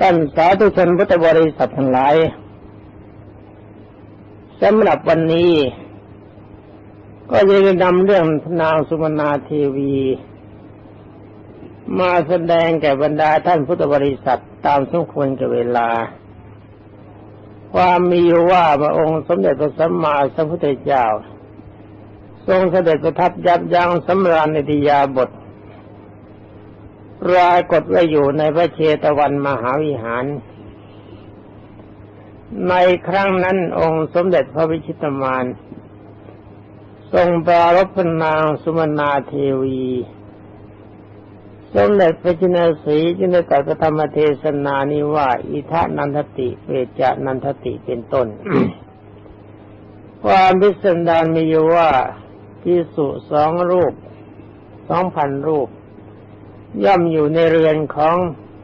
ท่านสาธุชนพุทธบริษัททั้งหลายสำหรับวันนี้ ก็จะนำเรื่องนางสุมนาเทวี มาแสดงแก่บรรดาท่านพุทธบริษัทตามสมควรกับเวลา ความมีว่าพระองค์สมเด็จพระสัมมาสัมพุทธเจ้า ทรงเสด็จประทับยับยั้งสำราญในทิยาบท ปรากฏว่าอยู่ในพระเชตวันมหาวิหาร ในครั้งนั้นองค์สมเด็จพระวิชิตมาน ทรงปรารภนางสุมนาเทวี สมเด็จพระจินสีจึงได้ตรัสธรรมเทศนานี้ว่าอิทานันทติเวจานันทติเป็นต้น ความพิสดารมีอยู่ว่าพิสุสองรูปสองพันรูป ย่อมอยู่ในเรือนของ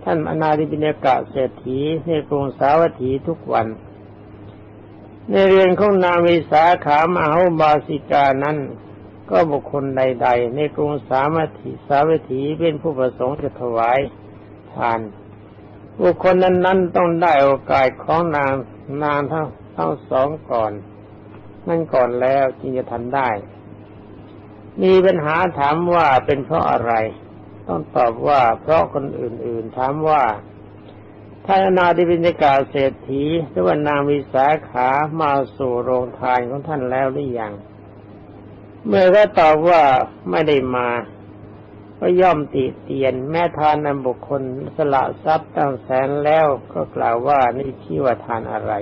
ท่านอนาธิบินกะเศรษฐีในกรุงสาวัตถีทุกวัน ในเรือนของนางวิสาขามาหาบาสิกานั้น ก็บุคคลใด ๆ ในกรุงสาวัตถีสาวัตถีเป็นผู้ประสงค์จะถวายทาน บุคคลนั้นๆต้องได้โอกาสของนางนางทั้งทั้งสองก่อน นั่นก่อนแล้วจึงจะทันได้ มีปัญหาถามว่าเป็นเพราะอะไร ต้องตอบว่าเพราะคนอื่นๆถามว่าท่านนาธิบินกาเศรษฐีหรือว่านางวิสาขามาสู่โรงทานของท่านแล้วหรือยัง เมื่อก็ตอบว่าไม่ได้มา ก็ย่อมติเตียนแม่ทานนำบุคคลสละทรัพย์ตั้งแสนแล้วก็กล่าวว่านี่ชื่อว่าทานอะไร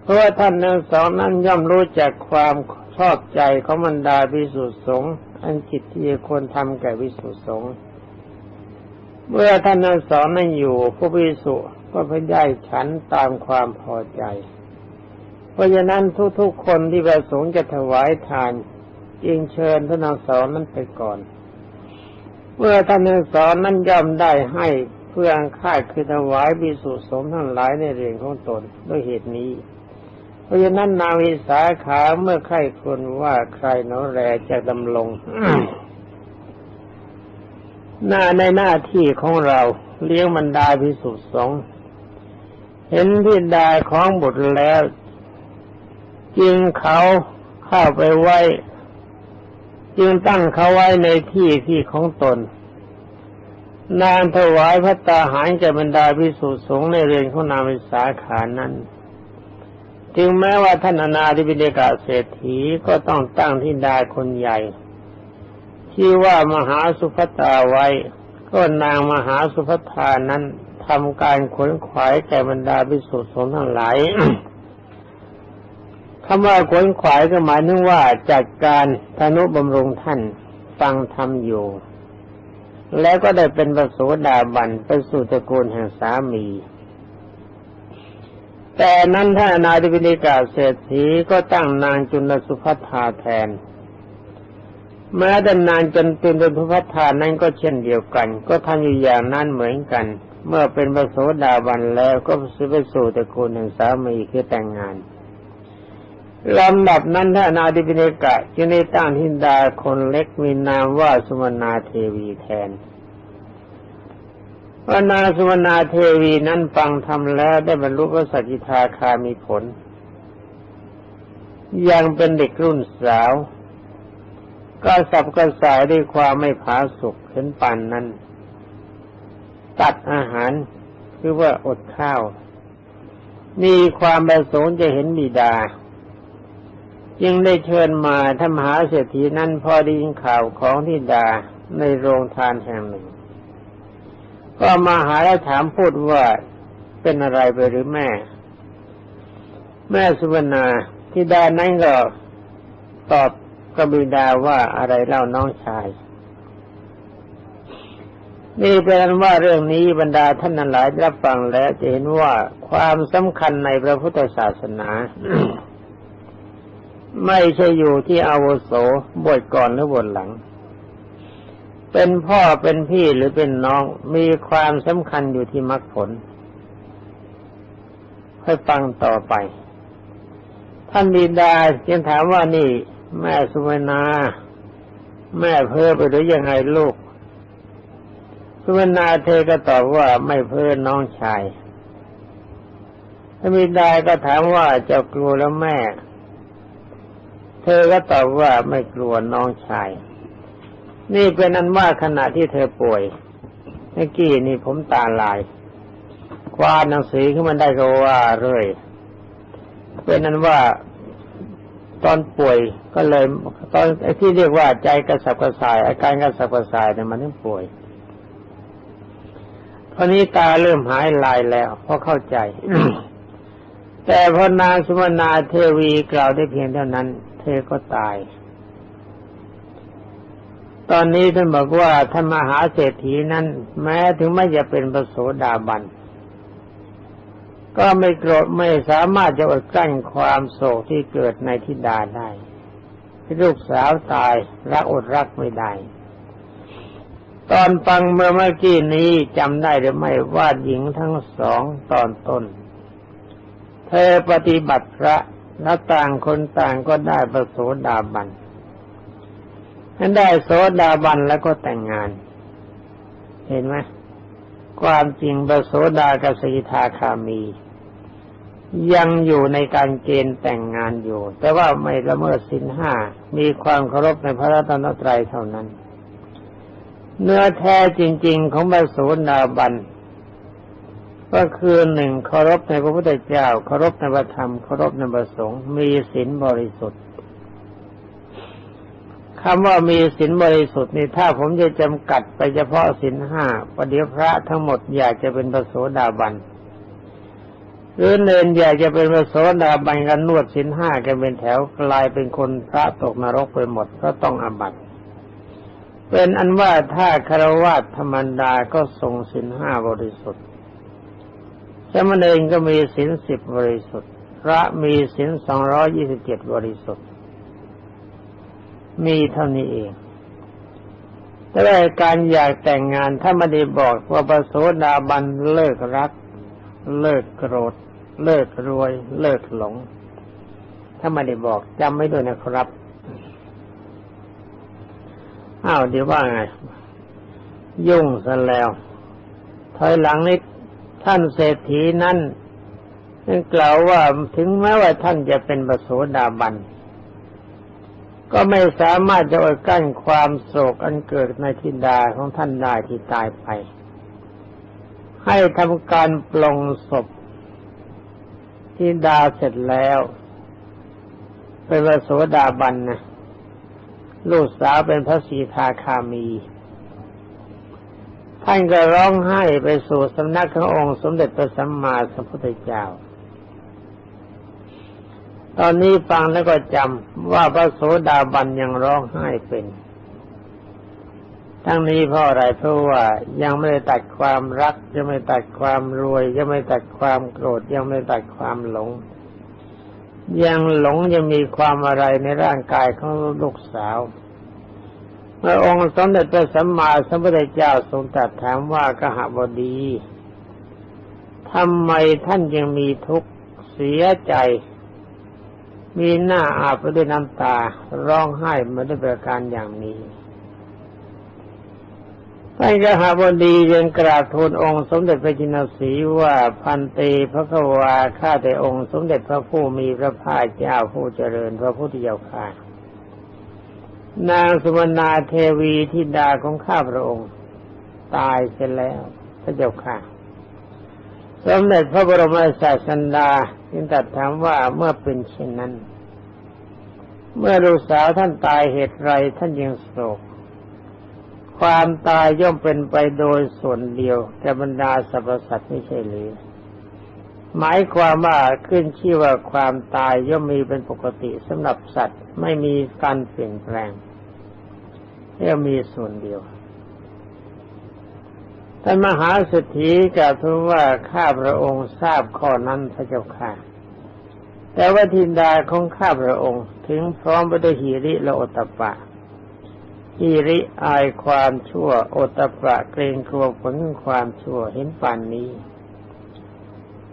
เพราะว่าท่านทั้งสองนั้นย่อมรู้จักความ ชอบใจของบรรดาวิสุทธิสงฆ์อันจิตที่ควรทำแก่วิสุทธิสงฆ์เมื่อท่านนั้นสอนนั้นอยู่ผู้วิสุก็พยายฉันตามความพอใจ เพราะฉะนั้นทุกๆคนที่ประสงค์จะถวายทานจึงเชิญท่านนั้นสอนนั้นไปก่อน เมื่อท่านนั้นสอนนั้นย่อมได้ให้เพื่อค่าคือถวายวิสุทธิสงฆ์ทั้งหลายในเรื่องของตนด้วยเหตุนี้ เพราะฉะนั้นนางวิสาขาเมื่อใครคนว่าใครโนแรจะดำลงหน้าในหน้าที่ของเราเลี้ยงบรรดาพิสุทธิ์สงเห็นที่ดาของบุตรแล้ว จึงเขาเข้าไปไว้ จึงตั้งเขาไว้ในที่ที่ของตน นางถวายพระตาหารแก่บรรดาพิสุทธิ์สงในเรือนของนางวิสาขานั้น จึงแม้ว่าท่านอนาธิบิเดกาเศรษฐีก็ต้องตั้งที่ดาคนใหญ่ ที่ว่ามหาสุภตาไว้ ก็นางมหาสุภตานั้นทำการขนขวายแก่บรรดาพิสุทธิ์สงฆ์ทั้งหลายคำว่าขนขวายก็หมายถึงว่าจัดการธนุบำรุงท่านฟังทำอยู่ แล้วก็ได้เป็นประสูดาบันเป็นสู่ตระกูลแห่งสามี แต่นั้นท่านาธิบินิกาเศรษฐีก็ตั้งนางจุลสุภัทาแทน แม้แต่นางจนตุนสุภัทานั้นก็เช่นเดียวกัน ก็ทำอยู่อย่างนั้นเหมือนกัน เมื่อเป็นพระโสดาบันแล้วก็สืไปสู่ตระกูลแห่งสามีคือแต่งงานลำดับนั้นท่านาธิบินิกะจึงได้ตั้งทินดาคนเล็กมีนามว่าสุมนาเทวีแทน นางสุวรรณาเทวีนั้นฟังทำแล้วได้บรรลุพระสัจจิทาคามีผล ยังเป็นเด็กรุ่นสาว ก็สับกระสายด้วยความไม่ผาสุกเห็นปันนั้น ตัดอาหารคือว่าอดข้าว มีความประสงค์จะเห็นบิดา จึงได้เชิญมาทำหาเศรษฐีนั้นพอได้ยินข่าวของทิดาในโรงทานแห่งหนึ่ง ก็มาหาแล้วถามพูดว่าเป็นอะไรไปหรือแม่ แม่สุวรรณาทิดานั้นก็ตอบกบิดาว่าอะไรเล่าน้องชาย นี่เป็นว่าเรื่องนี้บรรดาท่านนั้นหลายรับฟังแล้วจะเห็นว่าความสำคัญในพระพุทธศาสนา ไม่ใช่อยู่ที่อาวุโสบทก่อนหรือบทหลัง เป็นพ่อเป็นพี่หรือเป็นน้องมีความสำคัญอยู่ที่มรรคผลค่อยฟังต่อไป ท่านบิดาจึงถามว่านี่ แม่สุวรรณาแม่เพ้อไปหรือยังไงลูก สุวรรณาเธอก็ตอบว่าไม่เพื่อน้องชายถ้ามีได้ก็ถามว่าจะกลัวแล้วแม่ เธอก็ตอบว่าไม่กลัวน้องชาย นี่เป็นอันว่าขณะที่เธอป่วยเมื่อกี้นี่ผมตาลายคว้าหนังสือขึ้นมาได้ก็ว่าเรื่อยเป็นนั้นว่าตอนป่วยก็เลยตอนไอ้ที่เรียกว่าใจกระสับกระส่าย อาการกระสับกระส่ายเนี่ยมันถึงป่วยตอนนี้ตาเริ่มหายลายแล้วเพราะเข้าใจ แต่พอนางสุวรรณาเทวีกล่าวได้เพียงเท่านั้น เธอก็ตาย ตอนนี้ท่านบอกว่าท่านมหาเศรษฐีนั้น แม้ถึงไม่จะเป็นประโสดาบัน ก็ไม่โกรธไม่สามารถจะอดกั้นความโศกที่เกิดในทิดาได้ที่ลูกสาวตายรักอดรักไม่ได้ ตอนฟังเมื่อเมื่อกี้นี้จำได้หรือไม่ว่าหญิงทั้งสองตอนต้น เธอปฏิบัติพระและต่างคนต่างก็ได้ประโสดาบัน นั้นได้โสดาบันแล้วก็แต่งงาน เห็นไหมความจริงประโสดากับสิทาคามี ยังอยู่ในการเกณฑ์แต่งงานอยู่ แต่ว่าไม่ละเมิดสินห้ามีความเคารพในพระรัตนตรัยเท่านั้น เนื้อแท้จริง ๆ ของบาสูนาบันก็คือหนึ่งเคารพในพระพุทธเจ้าเคารพในพระธรรมเคารพในพระสงฆ์มีศีลบริสุทธิ์ คำว่ามีศีลบริสุทธิ์นี่ถ้าผมจะจำกัดไปเฉพาะศีลห้าประเดี๋ยวพระทั้งหมดอยากจะเป็นพระโสดาบันหรือเนนอยากจะเป็นพระโสดาบันกันนวดสินห้ากันเป็นแถวกลายเป็นคนพระตกนรกไปหมดก็ต้องอาบัติเป็นอันว่าถ้าคารวะธรรมดาก็ทรงสินห้าบริสุทธิ์สมณเณรก็มีสินสิบบริสุทธิ์ พระมีสินสองร้อยี่สิบเจ็ดบริสุทธิ์ มีเท่านี้เองแต่การอยากแต่งงานถ้าไม่ได้บอกว่าประโสดาบันเลิกรัก เลิกโกรธ เลิกรวย เลิกหลง ถ้าไม่ได้บอกจำไม่ด้วยนะครับอ้าวเดี๋ยวว่าไง ยุ่งซะแล้ว ถอยหลังนิดท่านเศรษฐีนั้นนั่นกล่าวว่าถึงแม้ว่าท่านจะเป็นปโสดาบัน ก็ไม่สามารถจะอดกั้นความโศกอันเกิดในทิดาของท่านได้ที่ตายไป ให้ทำการปลงศพที่ดาเสร็จแล้ว เป็นพระโสดาบันนะลูกสาวเป็นพระสีทาคามี ท่านก็ร้องไห้ไปสู่สำนักขององค์สมเด็จพระสัมมาสัมพุทธเจ้า ตอนนี้ฟังแล้วก็จำว่าพระโสดาบันยังร้องไห้เป็น ทั้งนี้เพราะอะไรเพราะว่ายังไม่ได้ตัดความรัก ยังไม่ตัดความรวย ยังไม่ตัดความโกรธ ยังไม่ตัดความหลง ยังหลงยังมีความอะไรในร่างกายของลูกสาวเมื่อองค์สมเด็จพระสัมมาสัมพุทธเจ้าทรงตรัสถามว่ากหบดีทำไมท่านยังมีทุกข์เสียใจ มีหน้าอาบไปด้วยน้ำตา ร้องไห้มาด้วยประการอย่างนี้ท่านกหาบดียังกราบทูลองค์สมเด็จพระจินสีว่าพันตีพระกวาข้าแต่องค์สมเด็จพระผู้มีพระภาคเจ้าผู้เจริญพระพุทธเจ้าค่ะ นางสุวรรณาเทวีทิดาของข้าพระองค์ ตายเสียแล้วพระเจ้าค่ะ สมเด็จพระบรมศาสดาจึงตรัสถามว่าเมื่อเป็นเช่นนั้น เมื่อลูกสาวท่านตายเหตุไรท่านยังโศก ความตายย่อมเป็นไปโดยส่วนเดียวแก่บรรดาสรรพสัตว์ไม่ใช่หรือหมายความว่าขึ้นชื่อว่าความตายย่อมมีเป็นปกติสำหรับสัตว์ไม่มีการเปลี่ยนแปลงแค่มีส่วนเดียว ท่านมหาเศรษฐีกล่าวทูลว่าข้าพระองค์ทราบข้อนั้นพระเจ้าค่ะ แต่ว่าทินดาของข้าพระองค์ถึงพร้อมไปด้วยหิริและอตปะอิริอายความชั่วโอตปะเกรงกลัวผลความชั่วเห็นป่านนี้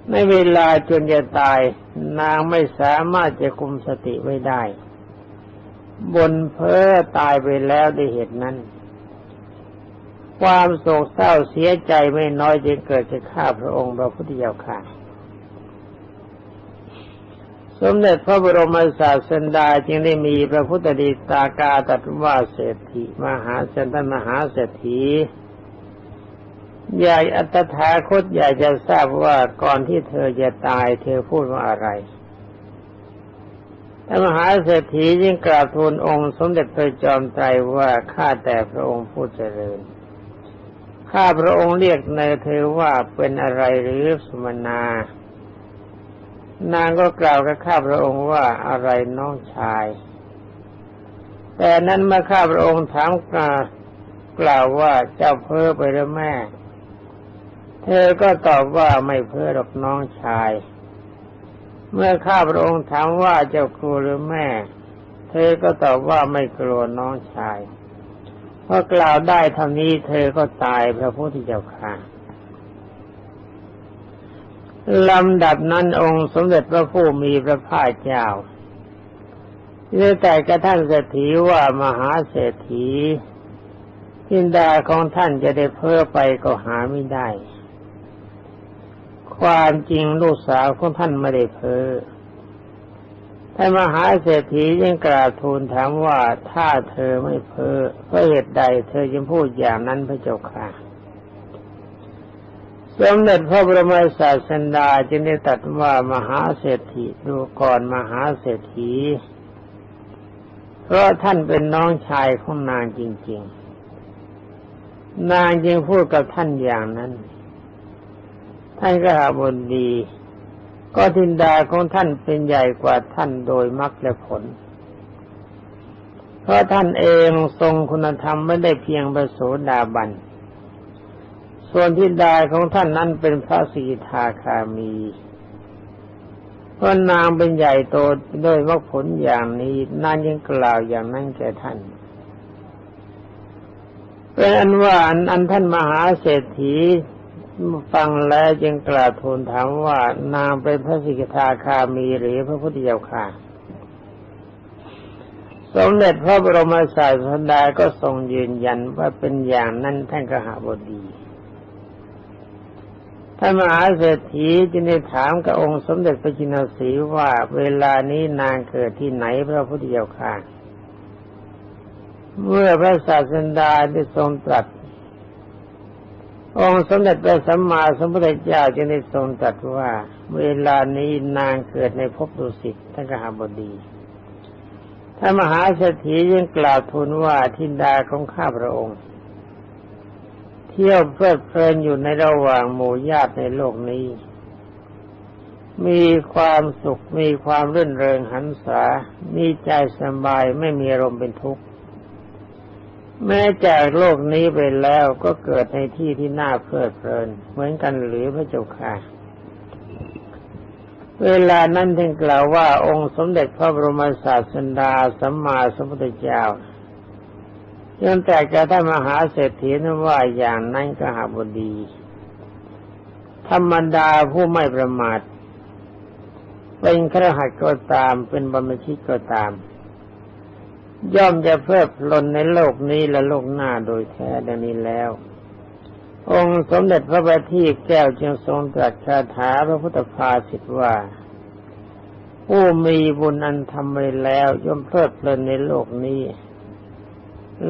ในเวลาจนจะตายนางไม่สามารถจะคุมสติไว้ได้ บนเพ้อตายไปแล้วด้วยเหตุนั้น ความโศกเศร้าเสียใจไม่น้อยจึงเกิดจากข้าพระองค์พระพุทธเจ้าค่ะสมเด็จพระบรมศาสดาจึงได้มีพระพุทธดีตากาตรัสว่าเศรษฐีมหาเศรษฐมหาเศรษฐีใหญ่อัตถาคตอยากจะทราบว่าก่อนที่เธอจะตาย เธอพูดว่าอะไรท่านมหาเศรษฐียิ่งกราบทูลองค์ สมเด็จพระจอมไตรว่าข้าแต่พระองค์ผู้เจริญ ข้าพระองค์เรียกในเธอว่าเป็นอะไรหรือสุมนา นางก็กล่าวกับข้าพระองค์ว่าอะไรน้องชาย แต่นั้นเมื่อข้าพระองค์ถามกกล่าวว่าเจ้าเพ้อไปหรือแม่ เธอก็ตอบว่าไม่เพ้อหรอกน้องชาย เมื่อข้าพระองค์ถามว่าเจ้ากลัวหรือแม่ เธอก็ตอบว่าไม่กลัวน้องชาย พอกล่าวได้ท่านี้เธอก็ตายพระพุทธเจ้าค่ะลำดับนั้นองค์สมเด็จพระผู้มีพระภาคเจ้าเรื่อแต่กระทั่งเศรษฐีว่ามหาเศรษฐีทินดาของท่านจะได้เพ้อไปก็หาไม่ได้ ความจริงลูกสาวของท่านไม่ได้เพ้อ ท่านมหาเศรษฐียังกราบทูลถามว่าถ้าเธอไม่เพ้อเพราะเหตุใดเธอจึงพูดอย่างนั้นพระเจ้าค่ะสมเด็จพระบรมศาสดาจึงได้ตรัสว่ามหาเศรษฐีดูก่อนมหาเศรษฐีเพราะท่านเป็นน้องชายของนางจริง ๆ นางจึงพูดกับท่านอย่างนั้น ท่านก็หาบนดี ก็ทินดาของท่านเป็นใหญ่กว่าท่านโดยมรรคและผล เพราะท่านเองทรงคุณธรรมไม่ได้เพียงประโสดาบัน ส่วนทินดาของท่านนั้นเป็นพระสีทาคามีเพราะนางเป็นใหญ่โตด้วยมรรคผลอย่างนี้นานยังกล่าวอย่างนั้นแก่ท่านเป็นอันว่าอันท่านมหาเศรษฐี ฟังแล้วจึงกราบทูลถามว่านางเป็นพระสิกขาคามีหรือพระพุทธเจ้าค่ะ สมเด็จพระบรมศาสดาก็ทรงยืนยันว่าเป็นอย่างนั้นท่านกหาบดีท่านมหาเศรษฐีจึงได้ถามกับองค์สมเด็จพระจินสีว่าเวลานี้นางเกิดที่ไหนพระพุทธเจ้าค่ะ เมื่อพระศาสดาได้ทรงตรัส องค์สมเด็จพระสัมมาสัมพุทธเจ้าจึงได้ทรงตรัสว่า เวลานี้นางเกิดในภพดุสิตท่านกหาบดีท่านมหาเศรษฐียังกล่าวทูลว่าทินดาของข้าพระองค์ เที่ยวเพลิดเพลินอยู่ในระหว่างหมู่ญาติในโลกนี้ มีความสุขมีความรื่นเริงหันษามีใจสบายไม่มีอารมณ์เป็นทุกข์ แม้จากโลกนี้ไปแล้วก็เกิดในที่ที่น่าเพลิดเพลิน เหมือนกันหรือพระเจ้าค่ะ เวลานั้นท่านกล่าวว่าองค์สมเด็จพระบรมศาสดาสัมมาสัมพุทธเจ้ายังแต่กระท่านมหาเศรษฐีนั้นว่าอย่างนั้นก็หาบดี ธรรมดาผู้ไม่ประมาท เป็นครหัสก็ตามเป็นบรมชิตก็ตาม ย่อมจะเพลิดเพลินในโลกนี้และโลกหน้าโดยแท้ดังนี้แล้ว องค์สมเด็จพระบัณฑิตแก้วจึงทรงตรัสคาถาพระพุทธภาสิทว่า ผู้มีบุญอันทำไปแล้ว ย่อมเพลิดเพลินในโลกนี้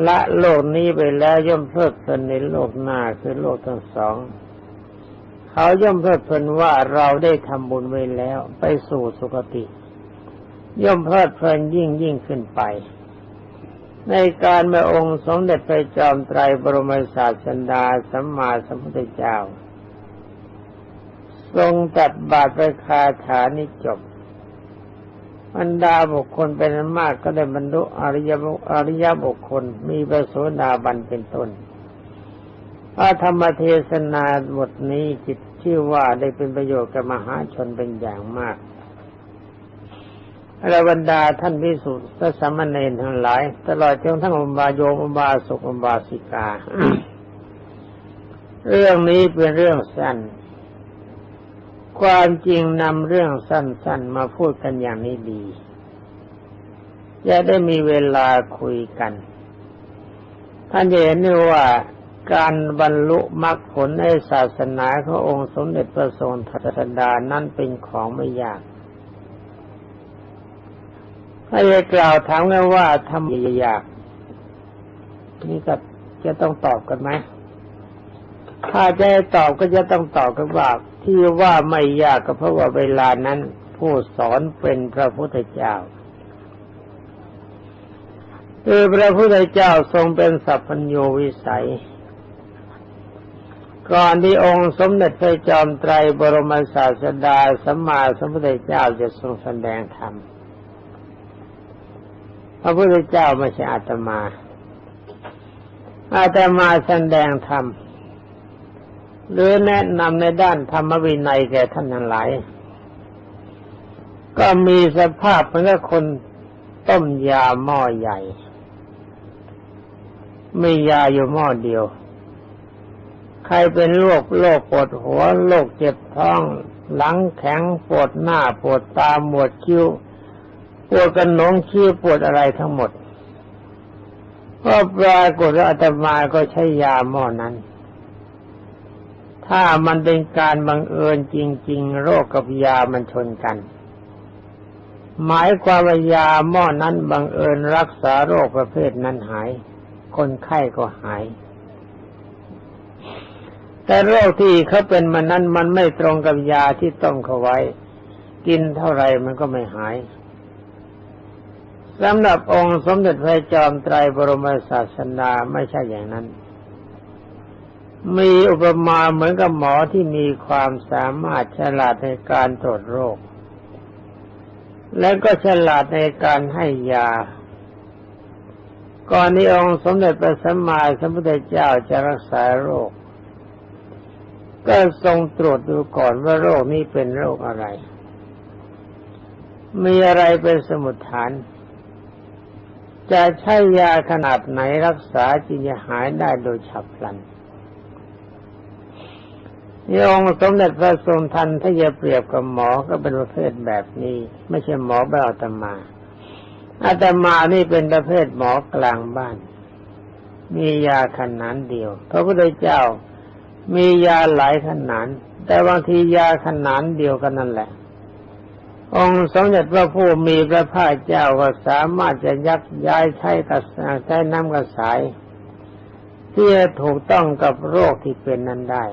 ละโลกนี้ไปแล้วย่อมเพลิดเพลินในโลกหน้าคือโลกทั้งสองเขาย่อมเพลิดเพลินว่าเราได้ทำบุญไว้แล้ว ไปสู่สุคติ ย่อมเพลิดเพลินยิ่งยิ่งขึ้นไป ในการเมื่อองค์สมเด็จพระจอมไตรบรมศาสดาสัมมาสัมพุทธเจ้า ทรงตัดบาตรประคาถานิจบบรรดาบุคคลเป็นมากก็ได้บรรลุอริยบุอริยบุคคลมีประโสดาบันเป็นต้นพระธรรมเทศนาบทนี้จิตชื่อว่าได้เป็นประโยชน์กับมหาชนเป็นอย่างมาก อรบรรดาท่านพิสุทธิ์และสามเณรทั้งหลาย ตลอดจนทั้งอุบาโยมอุบาสกอุบาสิกา เรื่องนี้เป็นเรื่องสั้น ความจริงนำเรื่องสั้น ๆ มาพูดกันอย่างนี้ดีจะได้มีเวลาคุยกัน ท่านเห็นว่าการบรรลุมรรคผลในศาสนาขององค์สมเด็จพระทรงทัตดานั่นเป็นของไม่ยาก ถ้าจะกล่าวถามกันว่าทำยากนี่ก็จะต้องตอบกันไหมถ้าจะตอบก็จะต้องตอบกันว่า ที่ว่าไม่ยากก็เพราะว่าเวลานั้น ผู้สอนเป็นพระพุทธเจ้าคือพระพุทธเจ้าทรงเป็นสัพพัญโยวิสัย ก่อนที่องค์สมเด็จพระจอมไตรบรมศาสดาสัมมาสัมพุทธเจ้าจะทรงแสดงธรรม พระพุทธเจ้าไม่ใช่อาตมา อาตมาแสดงธรรมหรือแนะนำในด้านธรรมวินัยแก่ท่านทั้งหลาย ก็มีสภาพเหมือนกับคนต้มยาหม้อใหญ่มียาอยู่หม้อเดียว ใครเป็นโรคโรคปวดหัวโรคเจ็บท้อง หลังแข็งปวดหน้าปวดตาปวดคิ้ว ปวดกันหนงขี้ปวดอะไรทั้งหมดก็ปรากฏว่าอาตมาก็ใช้ยาหม้อนั้น ถ้ามันเป็นการบังเอิญจริง ๆ โรคกับยามันชนกัน หมายความว่ายาหม้อนั้นบังเอิญรักษาโรคประเภทนั้นหาย คนไข้ก็หาย แต่โรคที่เขาเป็นมันนั้นมันไม่ตรงกับยาที่ต้มเขาไว้ กินเท่าไรมันก็ไม่หาย สำหรับองค์สมเด็จพระจอมไตรบรมศาสนาไม่ใช่อย่างนั้น มีอุปมาเหมือนกับหมอที่มีความสามารถฉลาดในการตรวจโรค และก็ฉลาดในการให้ยา ก่อนที่องค์สมเด็จพระสัมมาสัมพุทธเจ้าจะรักษาโรค ก็ทรงตรวจดูก่อนว่าโรคนี้เป็นโรคอะไร มีอะไรเป็นสมุดฐาน จะใช้ยาขนาดไหนรักษาจึงจะหายได้โดยฉับพลันยองสมเด็จพระทรงทันถ้าจะเปรียบกับหมอก็เป็นประเภทแบบนี้ ไม่ใช่หมอแบบอาตมาอาตมานี่เป็นประเภทหมอกลางบ้าน มียาขนาดเดียวพระพุทธเจ้ามียาหลายขนาดแต่บางทียาขนาดเดียวกันนั่นแหละ องค์สมเด็จพระผู้มีพระภาคเจ้าก็สามารถจะยักย้ายใช้กระใช้น้ำกระสายที่จะถูกต้องกับโรคที่เป็นนั้นได้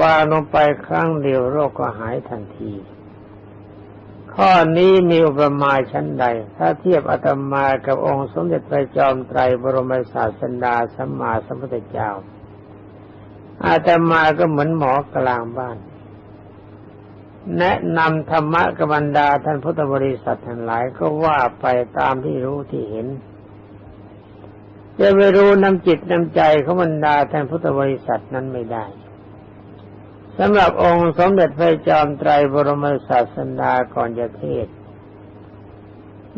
วางลงไปครั้งเดียวโรคก็หายทันที ข้อนี้มีอุปมาชั้นใด ถ้าเทียบอาตมากับองค์สมเด็จพระจอมไตรบรมศาสดาสัมมาสัมพุทธเจ้าอาตมาก็เหมือนหมอกลางบ้าน แนะนำธรรมะกับบรรดาท่านพุทธบริษัททั้งหลายก็ว่าไปตามที่รู้ที่เห็นจะไปรู้นำจิตนำใจของบรรดาท่านพุทธบริษัทนั้นไม่ได้สำหรับองค์สมเด็จพระจอมไตรบรมศาสดาก่อนจะเทศ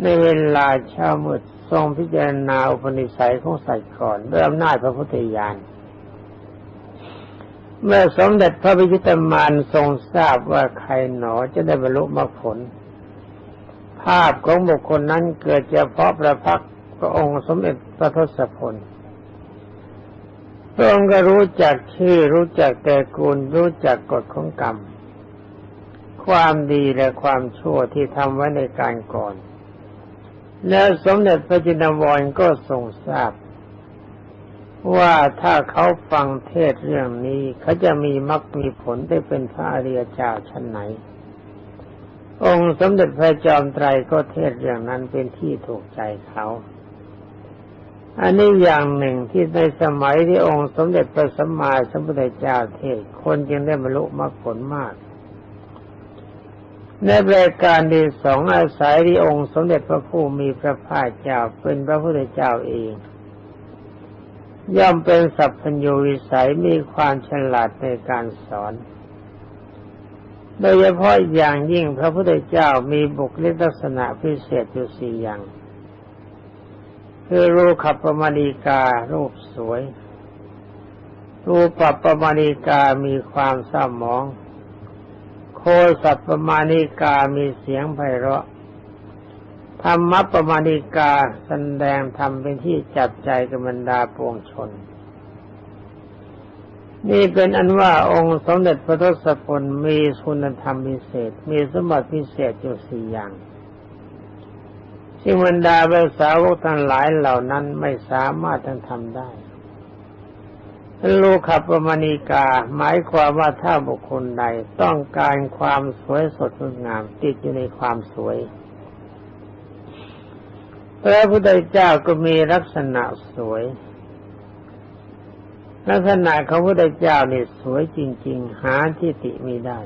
ในเวลาเช้ามืดทรงพิจารณาอุปนิสัยของสัตว์ก่อนด้วยอำนาจพระพุทธญาณ เมื่อสมเด็จพระพิชิตมารทรงทราบว่าใครหนอจะได้บรรลุมรรคผล ภาพของบุคคลนั้นเกิดเฉพาะประพักพระองค์สมเด็จพระทศพลพระองค์ก็รู้จักชื่อรู้จักแต่กูลรู้จักกฎของกรรม ความดีและความชั่วที่ทำไว้ในการก่อน แล้วสมเด็จพระจินวรก็ทรงทราบ ว่าถ้าเขาฟังเทศเรื่องนี้เขาจะมีมรรคมีผลได้เป็นพระอริยเจ้าชั้นไหน องค์สมเด็จพระจอมไตรก็เทศเรื่องนั้นเป็นที่ถูกใจเขาอันนี้อย่างหนึ่งที่ในสมัยที่องค์สมเด็จพระสัมมาสัมพุทธเจ้าเทศคนจึงได้บรรลุมรรคผลมาก ในรายการที่สองอาศัยที่องค์สมเด็จพระผู้มีพระภาคเจ้าเป็นพระพุทธเจ้าเอง ย่อมเป็นสัพพัญญูวิสัยมีความฉลาดในการสอนโดยเฉพาะอย่างยิ่งพระพุทธเจ้ามีบุคลิกลักษณะพิเศษอยู่สี่อย่าง คือรูขับประมาณิกา รูปสวย รูปปับประมาณิกามีความเศร้ามอง โคสัพประมาณิกามีเสียงไพเราะ ธรรมปมาณิกาแสดงธรรมเป็นที่จับใจกับบรรดาปวงชน นี่เป็นอันว่าองค์สมเด็จพระทศพลมีคุณธรรมพิเศษ มีสมบัติพิเศษอยู่สี่อย่างซึ่งบรรดาเบสาวกทั้งหลายเหล่านั้นไม่สามารถทั้งทำได้ลูขับประมาณิกา หมายความว่าถ้าบุคคลใดต้องการความสวยสดงดงามติดอยู่ในความสวย พระพุทธเจ้าก็มีลักษณะสวย ลักษณะของพระพุทธเจ้าเนี่ยสวยจริง ๆ หาที่ติไม่ได้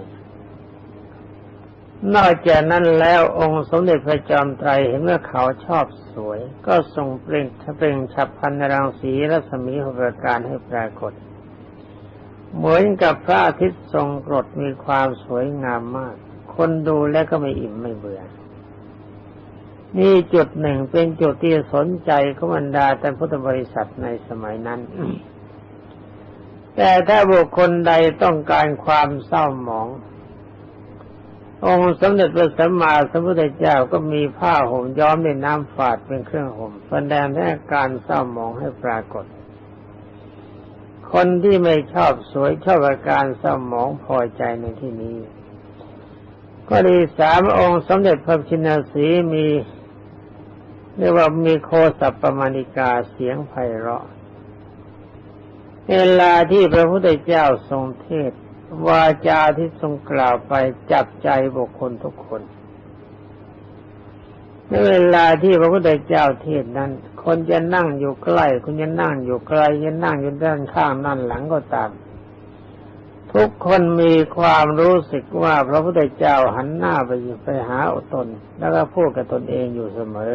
นอกจากนั้นแล้วองค์สมเด็จพระจอมไตรเห็นว่าเขาชอบสวย ก็ทรงเปล่งเปล่งฉับพันรังสีรัศมีหประการให้ปรากฏ เหมือนกับพระอาทิตย์ทรงกรดมีความสวยงามมาก คนดูแล้วก็ไม่อิ่มไม่เบื่อ นี่จุดหนึ่งเป็นจุดที่สนใจของบรรดาแต่พุทธบริษัทในสมัยนั้น แต่ถ้าบุคคลใดต้องการความเศร้าหมอง องค์สมเด็จพระสัมมาสัมพุทธเจ้าก็มีผ้าห่มย้อมด้วยน้ำฝาดเป็นเครื่องห่มแสดงให้การเศร้าหมองให้ปรากฏ คนที่ไม่ชอบสวยชอบอาการเศร้าหมองพอใจในที่นี้ก็ดีสามองค์สมเด็จพระชินสีมี เรียกว่ามีโคสัปปมาณิกาเสียงไพเราะ เวลาที่พระพุทธเจ้าทรงเทศวาจาที่ทรงกล่าวไปจับใจบุคคลทุกคนในเวลาที่พระพุทธเจ้าเทศนั้น คนจะนั่งอยู่ใกล้คนจะนั่งอยู่ไกลจะนั่งอยู่ด้านข้างนั่นหลังก็ตาม ทุกคนมีความรู้สึกว่าพระพุทธเจ้าหันหน้าไปไปหาตน แล้วก็พูดกับตนเองอยู่เสมอ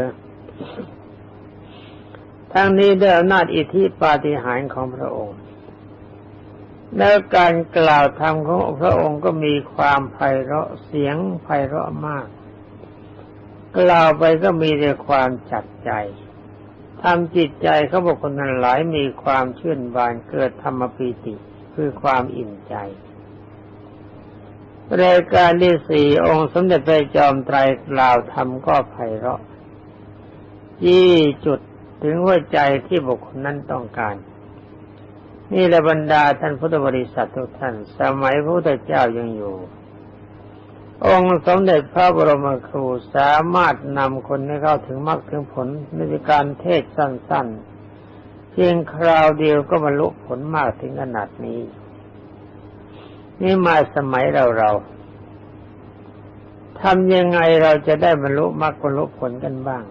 ทั้งนี้ด้วยอำนาจอิทธิปาฏิหาริย์ของพระองค์ แล้วการกล่าวธรรมของพระองค์ก็มีความไพเราะเสียงไพเราะมาก กล่าวไปก็มีแต่ความจัดใจทำจิตใจเขาบอกคนนั้นหลายมีความชื่นบานเกิดธรรมปีติ คือความอิ่มใจรายการที่สี่องค์สมเด็จพระจอมไตรกล่าวธรรมก็ไพเราะ ยี่จุดถึงหัวใจที่บุคคลนั้นต้องการ นี่แหละบรรดาท่านพุทธบริษัททุกท่าน สมัยพระพุทธเจ้ายังอยู่ องค์สมเด็จพระบรมครูสามารถนำคนให้เข้าถึงมรรคถึงผลในการเทศสั้นๆ เพียงคราวเดียวก็บรรลุผลมากถึงขนาดนี้ นี่มาสมัยเราเราทำยังไงเราจะได้บรรลุมรรคบรรลุผลกันบ้าง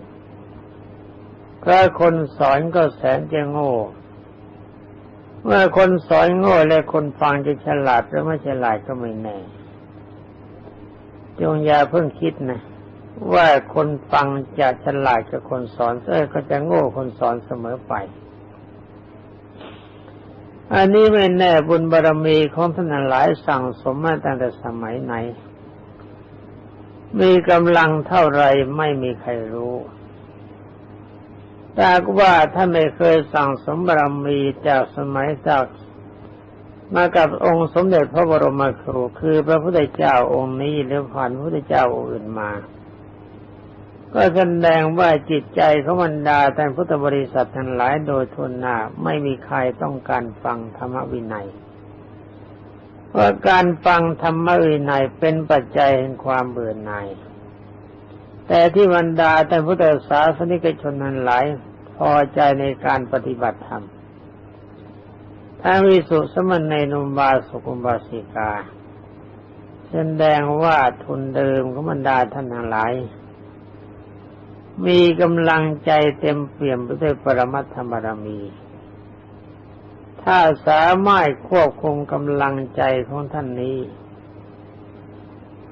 ถ้าคนสอนก็แสนจะโง่ เมื่อคนสอนโง่และคนฟังจะฉลาดหรือไม่ฉลาดก็ไม่แน่ จงอย่าเพิ่งคิดนะว่าคนฟังจะฉลาดกับคนสอนเอ้ยก็จะโง่คนสอนเสมอไป อันนี้ไม่แน่บุญบารรมีของท่านหลายสั่งสมมาตั้งแต่สมัยไหน มีกำลังเท่าไรไม่มีใครรู้ แต่ว่าท่านไม่เคยสั่งสมบารมีจากสมัยจากมากับองค์สมเด็จพระบรมครูคือพระพุทธเจ้าองค์นี้หรือผ่านพระพุทธเจ้าองค์อื่นมา ก็แสดงว่าจิตใจของบรรดาท่านพุทธบริษัททั้งหลายโดยทุนหน้าไม่มีใครต้องการฟังธรรมวินัยเพราะการฟังธรรมวินัยเป็นปัจจัยแห่งความเบื่อหน่ายแต่ที่บรรดาท่านพุทธศาสนิกชนนั้นหลาย พอใจในการปฏิบัติธรรมท้งวิสุสมณในนุมบาสุกุมบาสิกาแสดงว่าทุนเดิมของบรรดาท่านทั้งหลาย มีกำลังใจเต็มเปี่ยมไปด้วยปรมัตถบารมี ถ้าสามารถควบคุมกำลังใจของท่านนี้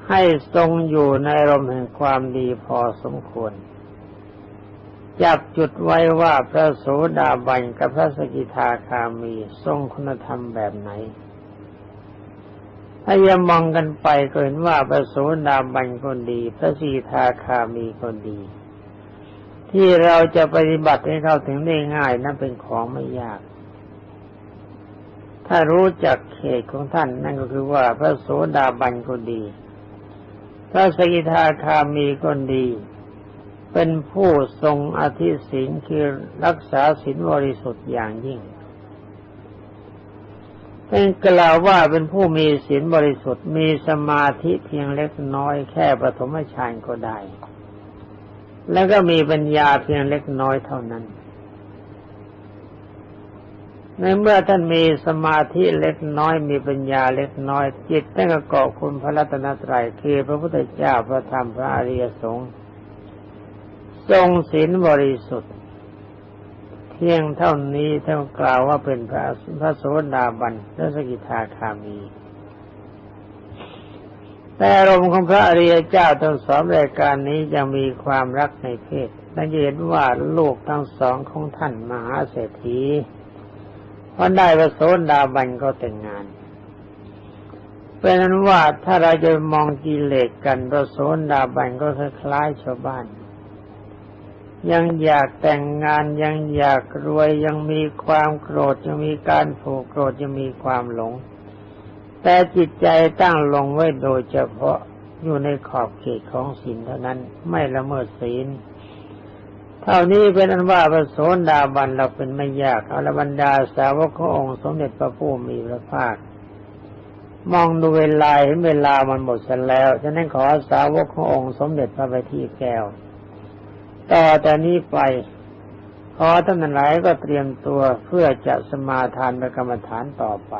ให้ทรงอยู่ในรมแห่งความดีพอสมควร จับจุดไว้ว่าพระโสดาบันกับพระสกิทาคามีทรงคุณธรรมแบบไหน ถ้ายังมองกันไปก็เห็นว่าพระโสดาบันคนดี พระสีทาคามีคนดี ที่เราจะปฏิบัติให้เข้าถึงได้ง่ายนั้นเป็นของไม่ยาก ถ้ารู้จักเขตของท่านนั่นก็คือว่าพระโสดาบันคนดี พระสกิทาคามีคนดี เป็นผู้ทรงอธิศีลคือรักษาศีลบริสุทธิ์อย่างยิ่งเป็นกล่าวว่าเป็นผู้มีศีลบริสุทธิ์มีสมาธิเพียงเล็กน้อยแค่ปฐมฌานก็ได้ แล้วก็มีปัญญาเพียงเล็กน้อยเท่านั้น ในเมื่อท่านมีสมาธิเล็กน้อยมีปัญญาเล็กน้อย จิตตั้งเกาะคุณพระรัตนตรัยคือพระพุทธเจ้าพระธรรมพระอริยสงฆ์ ทรงศีลบริสุทธิ์เพียงเท่านี้ท่านกล่าวว่าเป็นพระพระโสดาบันและสกิทาคามีแต่อารมณ์ของพระอริยเจ้าทั้งสองรายการนี้ยังมีความรักในเพศและเห็นว่าลูกทั้งสองของท่านมหาเศรษฐีพอได้พระโสดาบันก็แต่งงานเป็นนั้นว่าถ้าเราจะมองกิเลสกันพระโสดาบันก็คล้ายชาวบ้าน ยังอยากแต่งงานยังอยากรวยยังมีความโกรธยังมีการผูกโกรธยังมีความหลง แต่จิตใจตั้งลงไว้โดยเฉพาะอยู่ในขอบเขตของศีลเท่านั้นไม่ละเมิดศีลเท่านี้เป็นอันว่าพระโสดาบันเราเป็นไม่ยากอรบรรดาสาวกขององค์สมเด็จพระผู้มีพระภาค มองดูเวลาเห็นเวลามันหมดเสร็จแล้วฉะนั้นขอสาวกขององค์สมเด็จพระบัณฑิตแก้ว ต่อแต่นี้ไปขอท่านหลายก็เตรียมตัวเพื่อจะสมาทานปกรรมฐานต่อไป